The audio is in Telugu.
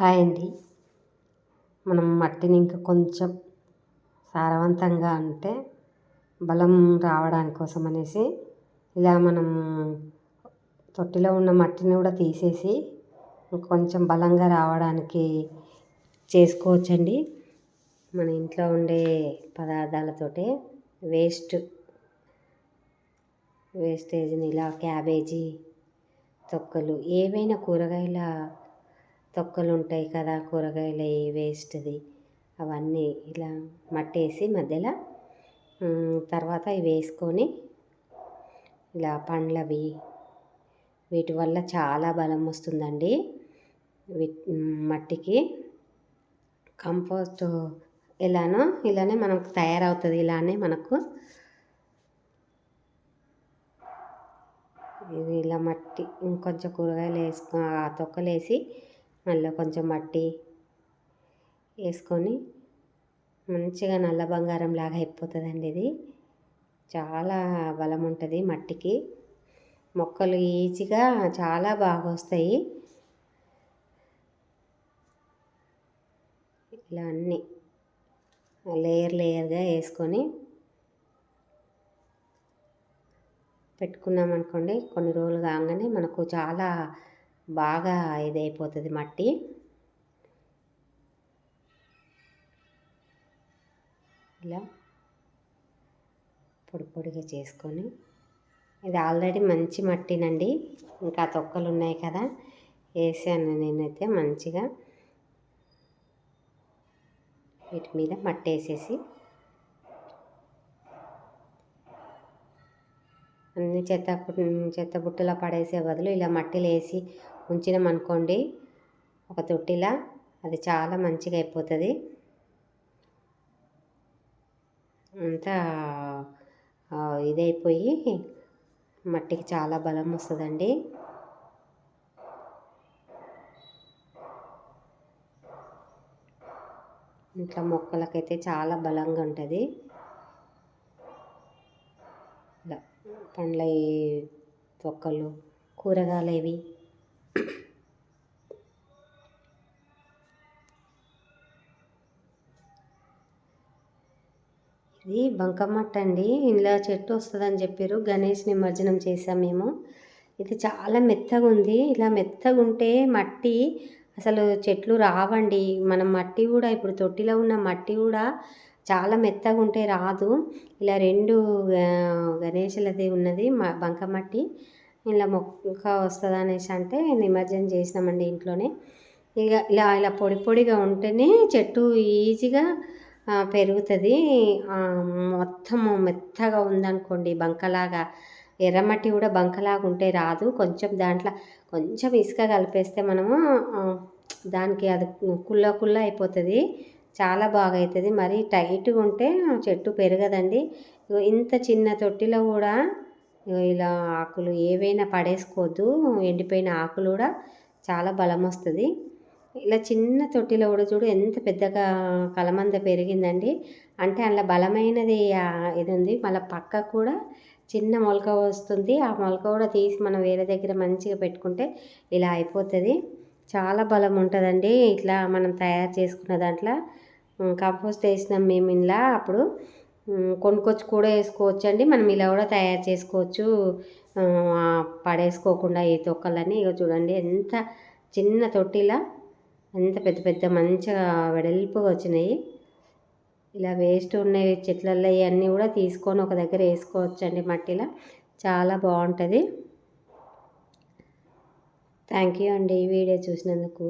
హాయ్ అండి మనం మట్టిని ఇంకా కొంచెం సారవంతంగా అంటే బలం రావడానికి కోసం అనేసి ఇలా మనం తొట్టిలో ఉన్న మట్టిని కూడా తీసేసి కొంచెం బలంగా రావడానికి చేసుకోవచ్చండి. మన ఇంట్లో ఉండే పదార్థాలతోటే వేస్ట్ వేస్టేజ్ని ఇలా క్యాబేజీ తొక్కలు ఏవైనా కూరగాయల తొక్కలు ఉంటాయి కదా కూరగాయలు వేస్ట్ది? అవన్నీ ఇలా మట్టేసి మధ్యలో తర్వాత ఇవి వేసుకొని ఇలా పండ్లవి వీటి వల్ల చాలా బలం వస్తుందండి. మట్టికి. కంపోస్ట్ ఇలానో ఇలానే మనకు తయారవుతుంది ఇలానే మనకు ఇది ఇలా మట్టి ఇంకొంచెం కూరగాయలు వేసుకో ఆ అందులో కొంచెం మట్టి వేసుకొని మంచిగా నల్ల బంగారం లాగా అయిపోతుందండి ఇది. చాలా బలం ఉంటుంది మట్టికి. మొక్కలు ఈజీగా చాలా బాగా వస్తాయి. ఇలా అన్నీ లేయర్ లేయర్గా వేసుకొని పెట్టుకున్నాం అనుకోండి కొన్ని రోజులు కాగానే మనకు చాలా బాగా ఇదైపోతుంది మట్టి. ఇలా పొడి పొడిగా చేసుకొని ఇది ఆల్రెడీ మంచి మట్టినండి. ఇంకా తొక్కలు ఉన్నాయి కదా వేసాను నేనైతే మంచిగా. వీటి మీద మట్టి వేసేసి అన్ని చెత్త చెత్త బుట్టలో పడేసే బదులు ఇలా మట్టిలో వేసి ఉంచినామనుకోండి ఒక తొట్టిలా అది చాలా మంచిగా అయిపోతుంది. అంతా ఇదైపోయి మట్టికి చాలా బలం వస్తుందండి. ఇంట్లో మొక్కలకైతే చాలా బలంగా ఉంటుంది. ఇలా పండ్ల తొక్కలు కూరగాయలు ఇవి ఇది బంకమట్ట అండి. ఇందులో చెట్టు వస్తుందని చెప్పారు. గణేష్ నిమజ్జనం చేసాం మేము. ఇది చాలా మెత్తగా ఉంది. ఇలా మెత్తగా ఉంటే మట్టి అసలు చెట్లు రావండి. మనం మట్టి కూడా ఇప్పుడు తొట్టిలో ఉన్న మట్టి కూడా చాలా మెత్తగా ఉంటే రాదు. ఇలా రెండు గణేషులది ఉన్నది బంకమట్టి. ఇలా మొక్క వస్తుంది అనేసి అంటే నిమజ్జనం చేసినామండి ఇంట్లోనే. ఇక ఇలా ఇలా పొడి పొడిగా ఉంటేనే చెట్టు ఈజీగా పెరుగుతుంది. మొత్తము మెత్తగా ఉందనుకోండి బంకలాగా ఎర్రమట్టి కూడా బంకలాగా ఉంటే రాదు. కొంచెం దాంట్లో కొంచెం ఇసుక కలిపేస్తే మనము దానికి అది కుల్ల కుల్ల అయిపోతుంది. చాలా బాగా అవుతుంది మరీ టైట్గా ఉంటే చెట్టు పెరగదండి. ఇంత చిన్న తొట్టిలో కూడా ఇలా ఆకులు ఏవైనా పడేసుకోవద్దు. ఎండిపోయిన ఆకులు కూడా చాలా బలం వస్తుంది. ఇలా చిన్న తొట్టిలో కూడా చూడు ఎంత పెద్దగా కలమంద పెరిగిందండి. అంటే అందులో బలమైనది ఇది ఉంది. మళ్ళీ పక్క కూడా చిన్న మొలక వస్తుంది. ఆ మొలక కూడా తీసి మనం వేరే దగ్గర మంచిగా పెట్టుకుంటే ఇలా అయిపోతుంది. చాలా బలం ఉంటుందండి. ఇట్లా మనం తయారు చేసుకున్న దాంట్లో. కంపోస్ట్ వేసినాం మేము ఇలా అప్పుడు. కొనుక్కొచ్చి కూడా వేసుకోవచ్చు అండి మనం ఇలా కూడా తయారు చేసుకోవచ్చు. పడేసుకోకుండా ఈ తొక్కలని ఇక చూడండి ఎంత చిన్న తొట్టిలా ఎంత పెద్ద పెద్ద మంచిగా వెడల్పుగా వచ్చినాయి. ఇలా వేస్ట్ ఉన్నాయి చెట్లల్లో ఇవన్నీ కూడా తీసుకొని ఒక దగ్గర వేసుకోవచ్చండి మట్టిలో. చాలా బాగుంటుంది. థ్యాంక్ యూ అండి ఈ వీడియో చూసినందుకు.